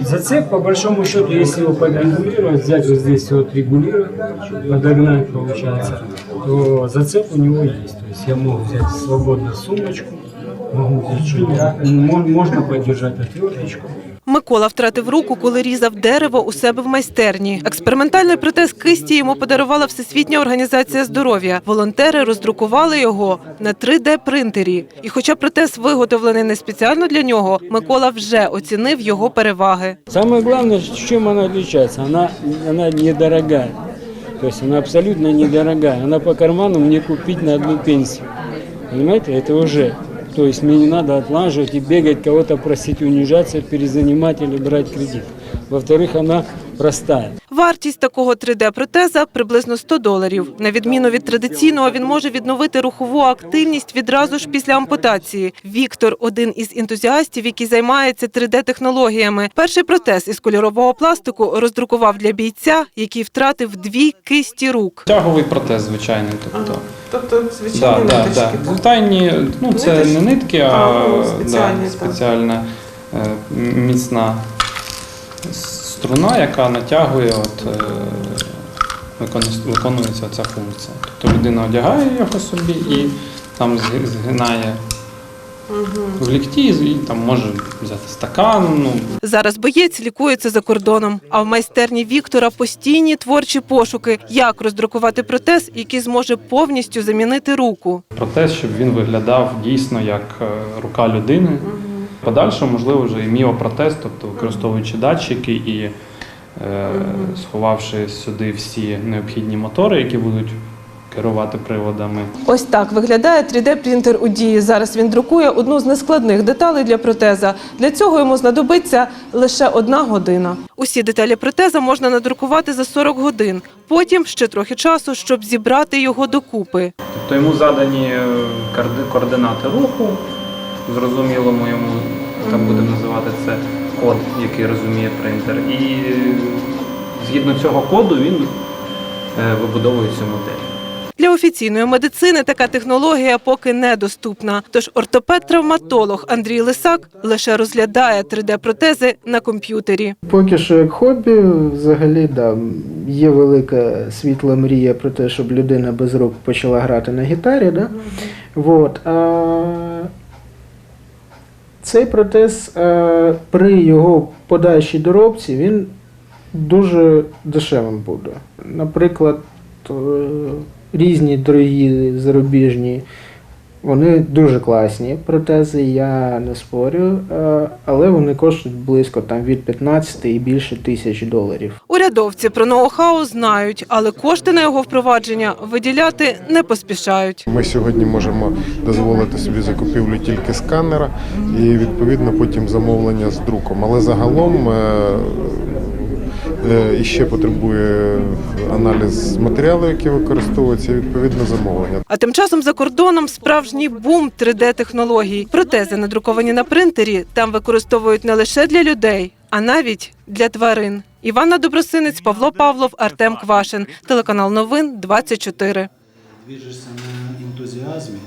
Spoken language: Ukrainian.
Зацеп, по большому счету, если его подрегулировать, взять вот здесь вот регулировать, подогнать, получается, то зацеп у него есть. То есть я могу взять свободно сумочку, могу взять чуть можно поддержать отверточку. Микола втратив руку, коли різав дерево у себе в майстерні. Експериментальний протез кисті йому подарувала Всесвітня організація здоров'я. Волонтери роздрукували його на 3D-принтері. І хоча протез виготовлений не спеціально для нього, Микола вже оцінив його переваги. Самое главное, чем она отличается, она, она недорогая. То есть она абсолютно недорогая. Она по карману мне купить на одну пенсию. Понимаете, это уже. То есть мне не надо отлаживать и бегать, кого-то просить унижаться, перезанимать или брать кредит. Во-вторых, она простая. Вартість такого 3D-протеза приблизно 100 доларів. На відміну від традиційного, він може відновити рухову активність відразу ж після ампутації. Віктор – один із ентузіастів, який займається 3D-технологіями. Перший протез із кольорового пластику роздрукував для бійця, який втратив дві кисті рук. Тяговий протез, звичайний. Тобто, Тобто, звичайні да, ниточки. да. Двотайні, ну це Ниточки? не нитки, а, А, ну, спеціальні, да, спеціальна е, міцна струна, яка натягує, от, е, виконується ця функція. Тобто людина одягає його собі і там згинає в лікті і там може взяти стакан. Ну, Зараз боєць лікується за кордоном. А в майстерні Віктора постійні творчі пошуки, як роздрукувати протез, який зможе повністю замінити руку. протез, щоб він виглядав дійсно як е, рука людини. Подальше, можливо, вже і міопротез, тобто використовуючи датчики і е, сховавши сюди всі необхідні мотори, які будуть керувати приводами. Ось так виглядає 3D-принтер у дії. Зараз він друкує одну з нескладних деталей для протеза. Для цього йому знадобиться лише одна година. Усі деталі протеза можна надрукувати за 40 годин. Потім ще трохи часу, щоб зібрати його докупи. Тобто йому задані е, координати руху, зрозумілому йому там будемо називати це код, який розуміє принтер. І згідно цього коду він е, вибудовує цю модель. Для офіційної медицини така технологія поки недоступна. Тож ортопед-травматолог Андрій Лисак лише розглядає 3D-протези на комп'ютері. Поки що як хобі, взагалі, да, є велика світла мрія про те, щоб людина без рук почала грати на гітарі. Да? Вот. А, цей протез а, при його подальшій доробці він дуже дешевим буде. Наприклад, е, різні дорогі зарубіжні. Вони дуже класні протези, я не спорю, е, але вони коштують близько там від 15 і більше тисяч доларів. Урядовці про ноу-хау знають, але кошти на його впровадження виділяти не поспішають. Ми сьогодні можемо дозволити собі закупівлю тільки сканера і відповідно потім замовлення з друком. Але загалом е, е, іще потребує аналіз матеріалу, які використовуються, і відповідно замовлення. А тим часом за кордоном справжній бум 3D-технологій. Протези, надруковані на принтері, там використовують не лише для людей, а навіть для тварин. Іванна Добросинець, Павло Павлов, Артем Квашин. Телеканал Новин 24. движешься на смерть